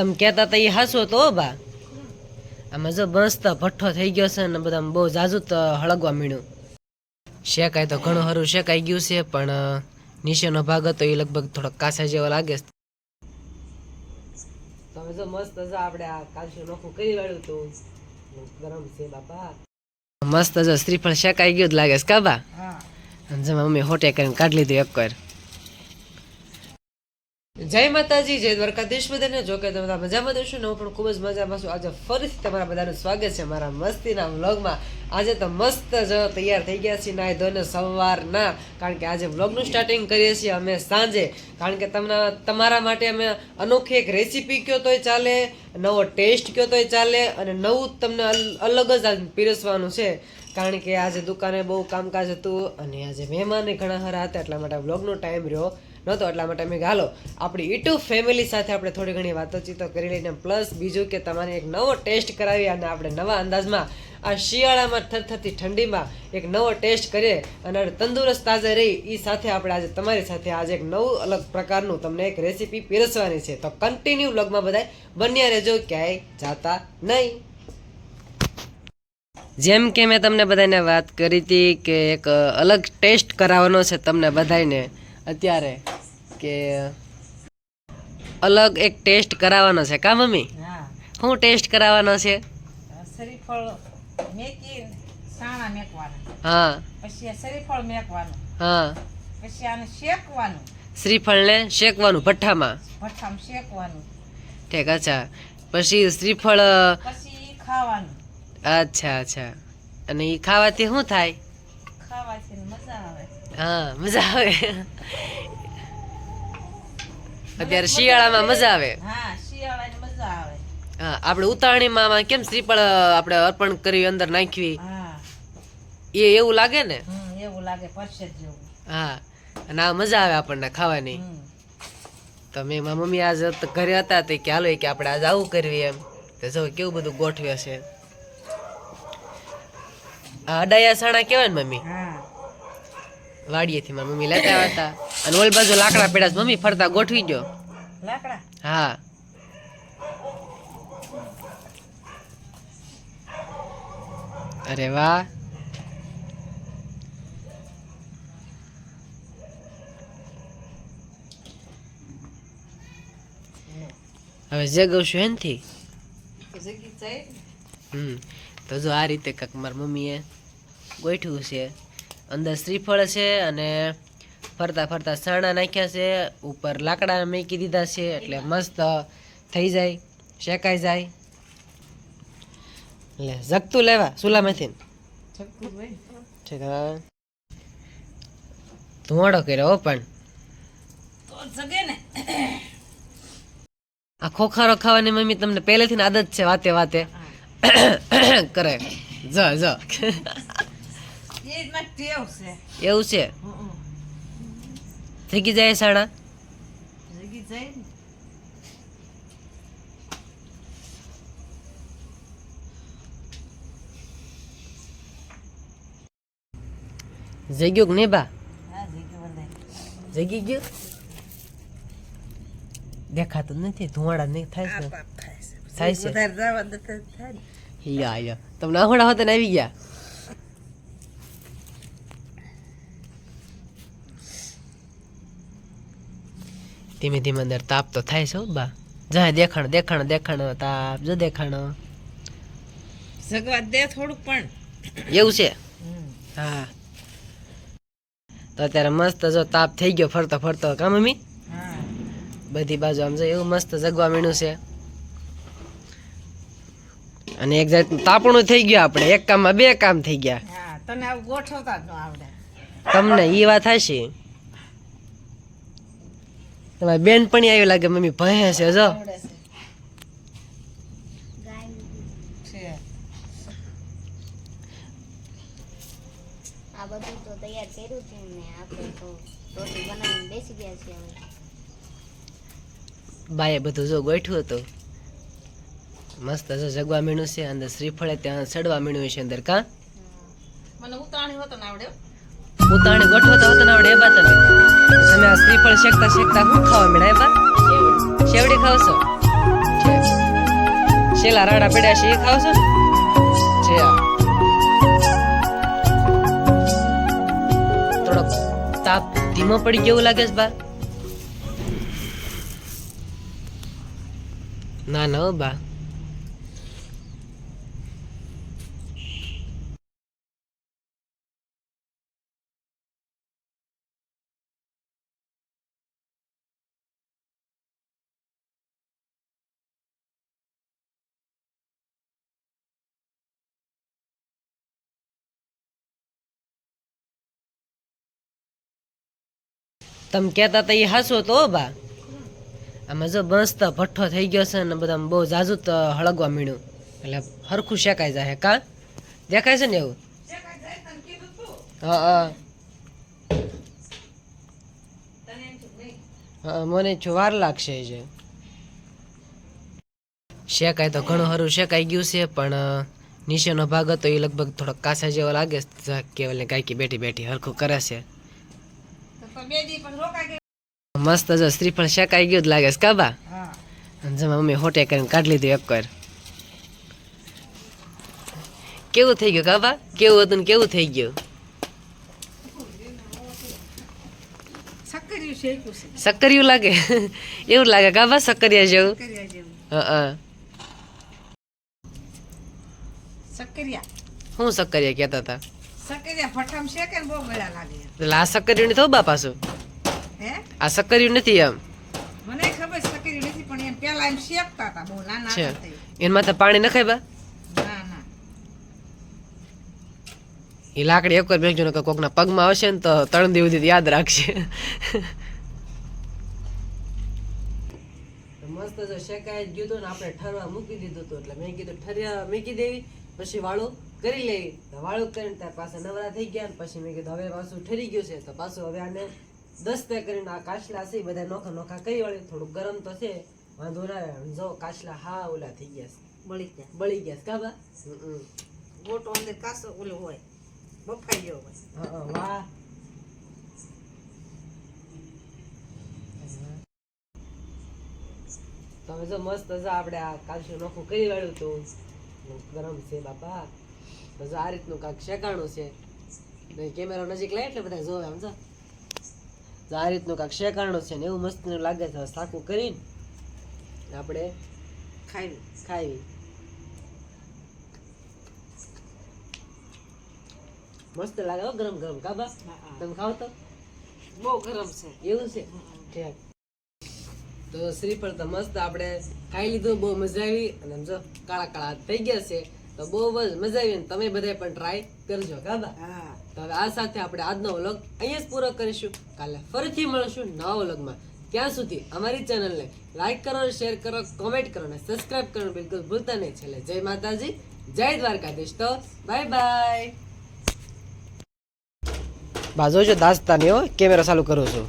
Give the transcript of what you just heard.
તમે કહેતા હતા એ હાસો તો હો બા. આમાં જો મસ્ત ભઠ્ઠો થઈ ગયો છે ને બધા બહુ જાજુ તો હળગવા મીણ્યું શેકાય તો ઘણું સારું શેકાઈ ગયું છે પણ નીચેનો ભાગ હતો એ લગભગ થોડોક કાસા જેવો લાગે છે. તમે જો મસ્ત જો આપણે આ કાલશું નોખું કરી વાળ્યું ગરમ છે બાપા. મસ્ત જો શ્રીફળ શેકાઈ ગયું જ લાગે છે કાબા અને જમા મમ્મી હોટે કરીને કાઢી લીધું એક વાર. જય માતાજી, જય દ્વારકાધીશ બધાને. જો તમે બધા મજામાં દેશો ને, હું પણ ખૂબ જ મજામાં છું. આજે ફરીથી તમારા બધાનું સ્વાગત છે મારા મસ્તીના વ્લોગમાં. આજે તો મસ્ત જ તૈયાર થઈ ગયા છીએ નાય ધોને સવારના, કારણ કે આજે વ્લોગનું સ્ટાર્ટિંગ કરીએ છીએ અમે સાંજે. કારણ કે તમને, તમારા માટે અમે અનોખી એક રેસીપી કયો તોય ચાલે, નવો ટેસ્ટ કયો તોય ચાલે, અને નવું તમને અલગ જ પીરસવાનું છે. કારણ કે આજે દુકાને બહુ કામકાજ હતું, અને આજે મહેમાને ઘણા હરા હતા, એટલા માટે વ્લોગનો ટાઈમ રહ્યો. નહોતો, એટલા માટે મેં હાલો, આપણી યુટ્યુબ ફેમિલી સાથે આપણે થોડી ઘણી વાતોચીતો કરી લઈને પ્લસ બીજું કે તમારે એક નવો ટેસ્ટ કરાવી અને આપણે નવા અંદાજમાં આ શિયાળામાં થરથરતી ઠંડીમાં એક નવો ટેસ્ટ કરીએ અને તંદુરસ્ત તાજા રહી એ સાથે આપણે આજે તમારી સાથે આજે એક નવું અલગ પ્રકારનું તમને એક રેસીપી પીરસવાની છે. તો કન્ટિન્યુ વ્લોગમાં બધાય બન્યા રહેજો, ક્યાંય જાતા નહીં. જેમ કે મેં તમને બધાને વાત કરી હતી કે એક અલગ ટેસ્ટ કરાવવાનો છે તમને બધાને અત્યારે કે અલગ એક ટેસ્ટ કરાવવાનો છે કા મમ્મી? હા. શું ટેસ્ટ કરાવવાનો છે? શરીફળ મેકી સાણા મેકવાના. હા. પછી શરીફળ મેકવાનું. હા. પછી આને શેકવાનું. શ્રીફળને શેકવાનું ભઠ્ઠામાં? ભઠ્ઠામાં શેકવાનું. ઠીક અચ્છા. પછી શ્રીફળ પછી ખાવાનું. અચ્છા અચ્છા. અને એ ખાવાથી શું થાય? હા મજા આવે. અત્યારે શિયાળામાં મજા આવે. હા શિયાળાની મજા આવે. હા આપણે ઉતાવળીમાં આમાં કેમ શ્રીફળ આપણે અર્પણ કરી અંદર નાખવી? એ એવું લાગે ને? એવું લાગે જેવું. હા અને આ મજા આવે આપણને ખાવાની. તો મેં મારા મમ્મી આજ ઘરે હતા તે કે હાલો કે આપણે આજ આવું કરવી એમ. તો જો કેવું બધું ગોઠવે છે. આ અડાયા સાણા કહેવાય ને મમ્મી? વાડીએથી મારા મમ્મી લેતા આવતા. હતા અને ઓલ બાજુ લાકડા પેડા મમ્મી ફરતા ગોઠવી ગયો લાકડા? હા. અરે વાહ. હવે જગવશું એનથી જગી હમ. તો જો આ રીતે કાંક મારી મમ્મીએ ગોઠવું છે. અંદર શ્રીફળ છે અને ફરતા ફરતા સાણા નાખ્યા છે, ઉપર લાકડા મૂકી દીધા છે, એટલે મસ્ત થઈ જાય, શેકાઈ જાય. એટલે જગતું લેવા સુલામાંથી ધુવાડો કર્યો પણ. આ ખોખારો ખાવાની મમ્મી તમને પહેલેથી આદત છે, વાતે વાતે. કરે. જ જ. એ ટેવ છે. એવું છે? થઈ જાય સાડા જાય ને. જગ્યો કે નહીં બા? જગી ગયો? દેખાતું નથી ધુવાડા નહીં થાય છે. થાય છે. ને. તમને આવડા હોતા આવી ગયા? ધીમે ધીમે અંદર તાપ તો થાય છે બા. જાય દેખાણ દેખાણ દેખાણ તાપ જો દેખાણ. જગવા દે થોડુંક પણ. એવું છે? હા. તો અત્યારે મસ્ત જો તાપ થઈ ગયો ફરતો ફરતો કા મમ્મી? બધી બાજુ આમ જો એવું મસ્ત જગવા મીણું છે. અને એક જાત તાપણું થઈ ગયું આપણે. એક કામમાં બે કામ થઈ ગયા. તને આવું ગોઠવતા જ આવડે. તમને એ વાત હશે. તમારી બેન પણ આવી લાગે મમ્મી ભય છે. જો આ બધું તો તૈયાર કર્યું છે ને આપણે તો રોટી બનાવીને બેસી ગયા છીએ હવે. બાએ બધું જો ગોઠવું હતું. મસ્ત જો જગવા મીણું છે અંદર શ્રીફળે ત્યાં સડવા મીણું છે અંદર કા? મને ઉતાણી હોતો ને ઉતાણે ગોઠવતા તો ને આવડે એ બા તમે. તમે આ શ્રીફળ શેકતા શેકતા શું ખાવા મીણા એ બા શેવડી ખાવશો? છો શેલા રાડા પડ્યા છે, એ ખાવ છો છે. થોડોક તાપ ધીમો પડી ગયો લાગે છે, બા. ના ના બા. તમે કહેતા હતા એ હાસો તો બા. આમાં જો મસ્ત ભઠ્ઠો થઈ ગયો છે ને બધા બહુ જાજુ તો હળગવા મીણ્યું એટલે હરખું શેકાઈ જાય કા? દેખાય છે ને એવું? હા હા. મને જો વાર લાગશે જે શેકાય તો ઘણું સારું શેકાઈ ગયું છે, પણ નીચેનો ભાગ હતો એ લગભગ થોડોક કાસા જેવો લાગે છે કે ગાયકી બેઠી બેઠી હરખું કરે છે તો તો બે દી પણ રોકાઈ ગઈ મસ્ત જો શ્રીફળ શેકાઈ ગયું જ લાગે છે કાબા હા. જમા મમ્મી હોટે કરીને કાઢી લીધું એક કર કેવું થઈ ગયું કાબા કેવું હતું ને કેવું થઈ ગયું? સક્કરિયું લાગે? એવું લાગે કાબા સક્કરિયા જેવું? સક્કરિયા. હા સક્કરિયા કહેતા હતા? આ સક્કરિયું નથી બા પાછું આ સક્કરિયું નથી એમ. મને ખબર સક્કરિયું નથી પણ એમ પેલા એમ શેકતા હતા બહુ નાના. એમાં તો. પાણી નખાય બા? ના ના. એ લાકડી એક વાર બેસજો ને કે કોકના પગમાં આવશે ને તો ત્રણ દિવસ સુધી યાદ રાખશે મસ્ત જો શેકાઈ ગયું હતું ને આપણે ઠરવા મૂકી દીધું હતું એટલે મેં કીધું ઠર્યા મૂકી દેવી પછી વાળું કરી લેવી તો વાળું કરીને ત્યાં પાછા નવરા થઈ ગયા પછી મેં કીધું હવે પાછું ઠરી ગયું છે. તો પાછું હવે આને દસ્તે કરીને આ કાચલા છે બધા નોખા નોખા કરી વાળી થોડું ગરમ તો છે વાંધો ના આવે જો કાચલા હા ઓલા થઈ ગયા છે. બળી ગયા. બળી ગયા કાબા ગોટો અંદર કાસો ઓલો હોય બફાઈ ગયો હોય. હા વાહ. તમે જો મસ્ત જો આપણે આ કાચું નોખું કરી વાળ્યું હતું. ગરમ છે બાપા. બસ આ રીતનું કાંક શેકાણું છે. નહીં કેમેરો નજીક લાય એટલે બધા જોવે સમજો? આ રીતનું કાંક શેકાણું છે ને એવું મસ્ત લાગે છે સાકું કરીને આપણે ખાવી ખાવી મસ્ત લાગે હો ગરમ ગરમ કાબા તમે ખાવ તો? બહુ ગરમ છે. એવું છે? ઠીક. તો શ્રીફળ તો મસ્ત આપણે ખાઈ લીધું બહુ મજા આવી. અને જો કાળા કાળા થઈ ગયા છે. તો બહુ જ મજા આવી અને તમે બધા પણ ટ્રાય કરજો કાબા તો હવે આ સાથે આપણે આજનો વ્લોગ અહીંયા જ પૂરો કરીશું. કાલે ફરીથી મળશું નવા વ્લોગમાં. ત્યાં સુધી અમારી ચેનલને લાઈક કરો શેર કરો કોમેન્ટ કરો અને સબસ્ક્રાઇબ કરવાનું બિલકુલ ભૂલતા નહીં. છેલ્લે જય માતાજી જય દ્વારકાધીશ. તો બાય બાય બાજુ જો દાસ્તાની હો કેમેરા ચાલુ કરું છું.